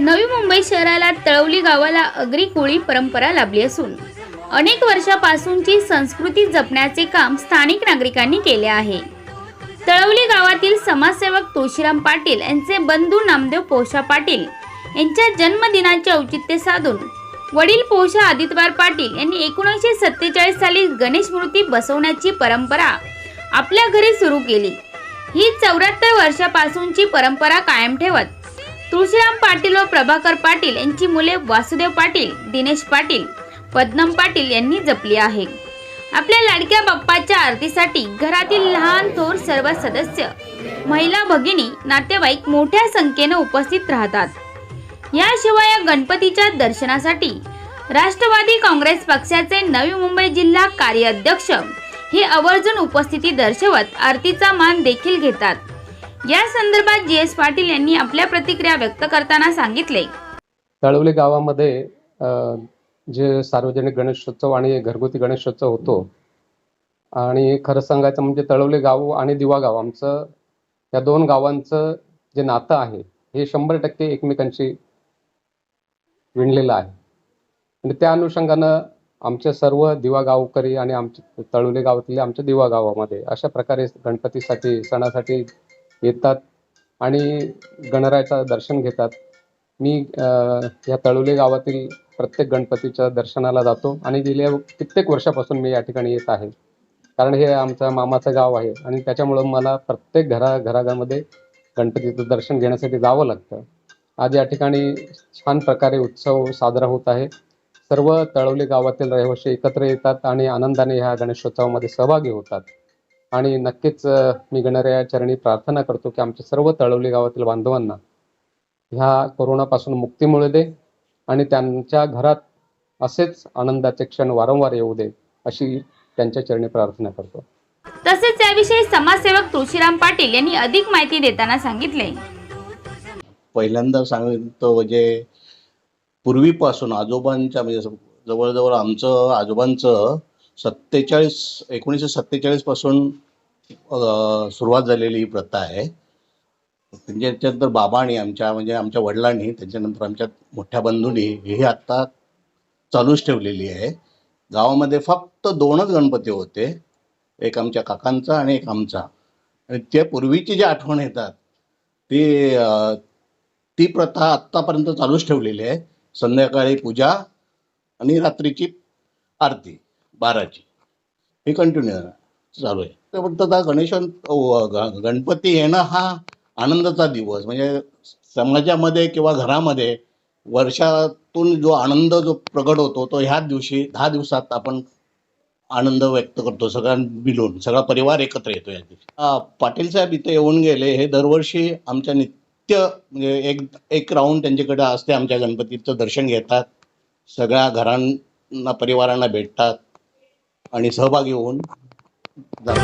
नवी मुंबई शहराला तळवली गावाला अग्री कोळी परंपरा लाभली असून अनेक वर्षापासूनची संस्कृती जपण्याचे काम स्थानिक नागरिकांनी केले आहे. तळवली गावातील समाजसेवक तुळशीराम पाटील यांचे बंधू नामदेव पोषा पाटील यांच्या जन्मदिनाचे औचित्य साधून वडील पोषा आदित्यवार पाटील यांनी एकोणीसशे सत्तेचाळीस साली गणेश मूर्ती बसवण्याची परंपरा आपल्या घरी सुरू केली. ही चौऱ्याहत्तर वर्षापासूनची परंपरा कायम ठेवत तुळशीराम पाटील व प्रभाकर पाटील यांची मुले वासुदेव पाटील दिनेश पाटील पद्मम पाटील यांनी जपली आहे. आपल्या लाडक्या बाप्पाच्या आरतीसाठी घरातील लहान थोर सर्व सदस्य महिला भगिनी नातेवाईक मोठ्या संख्येनं उपस्थित राहतात. याशिवाय या गणपतीच्या दर्शनासाठी राष्ट्रवादी काँग्रेस पक्षाचे नवी मुंबई जिल्हा कार्याध्यक्ष हे आवर्जून उपस्थिती दर्शवत आरतीचा मान देखील घेतात. या संदर्भात जी एस पाटील यांनी आपल्या प्रतिक्रिया व्यक्त करताना सांगितले. तळवली गावामध्ये जे सार्वजनिक गणेशोत्सव आणि घरगुती गणेशोत्सव होतो आणि खरं सांगायचं म्हणजे तळवली गाव आणि दिवा गाव आमचं या दोन गावांचं जे नातं आहे हे शंभर टक्के एकमेकांशी विणलेलं आहे. आणि त्या अनुषंगानं आमचे सर्व दिवा गावकरी आणि आमचे तळवली गावातले आमच्या दिवा गावामध्ये अशा प्रकारे गणपतीसाठी सणासाठी येतात आणि गणरायाचं दर्शन घेतात. मी ह्या या गावातील प्रत्येक गणपतीच्या दर्शनाला जातो आणि गेल्या कित्येक वर्षापासून मी या ठिकाणी येत आहे. कारण हे आमचं मामाचं गाव आहे आणि त्याच्यामुळं मला प्रत्येक घरा घराघरामध्ये गणपतीचं दर्शन घेण्यासाठी जावं लागतं. आज या ठिकाणी छान प्रकारे उत्सव साजरा होत आहे. सर्व तळवली गावातील रहिवासी एकत्र येतात आणि आनंदाने ह्या गणेशोत्सवामध्ये सहभागी होतात. आणि नक्कीच मी गणराया चरणी प्रार्थना करतो की आमच्या सर्व तळवली गावातील बांधवांना ह्या कोरोनापासून मुक्ती मिळू दे आणि त्यांच्या घरात असेच आनंदाचे क्षण वारंवार येऊ दे अशी त्यांच्या चरणी प्रार्थना करतो. तसेच याविषयी समाजसेवक तुळशीराम पाटील यांनी अधिक माहिती देताना सांगितले. पहिल्यांदा सांगतो म्हणजे पूर्वीपासून आजोबांच्या म्हणजे जवळजवळ आमचं आजोबांचं सत्तेचाळीस एकोणीसशे सत्तेचाळीसपासून सुरुवात झालेली ही प्रथा आहे. म्हणजे त्याच्यानंतर बाबांनी आमच्या म्हणजे आमच्या वडिलांनी त्याच्यानंतर आमच्या मोठ्या बंधूंनी ही आत्ता चालूच ठेवलेली आहे. गावामध्ये फक्त दोनच गणपती होते. एक आमच्या काकांचा आणि एक आमचा. आणि त्या पूर्वीची जी आठवण येतात ती ती प्रथा आत्तापर्यंत चालूच ठेवलेली आहे. संध्याकाळी पूजा आणि रात्रीची आरती. बाराची. ही कंटिन्यू चालू आहे. तर फक्त आता गणेश गणपती येणं हा आनंदाचा दिवस. म्हणजे समाजामध्ये किंवा घरामध्ये वर्षातून जो आनंद जो प्रगट होतो तो ह्याच दिवशी दहा दिवसात आपण आनंद व्यक्त करतो. सगळ्यां मिळून सगळा परिवार एकत्र येतो या दिवशी. पाटील साहेब इथे येऊन गेले. हे दरवर्षी आमच्या नित्य म्हणजे एक एक राऊंड त्यांच्याकडे असते. आमच्या गणपतीचं दर्शन घेतात. सगळ्या घरांना परिवारांना भेटतात. आणि सहभागी होऊन जा.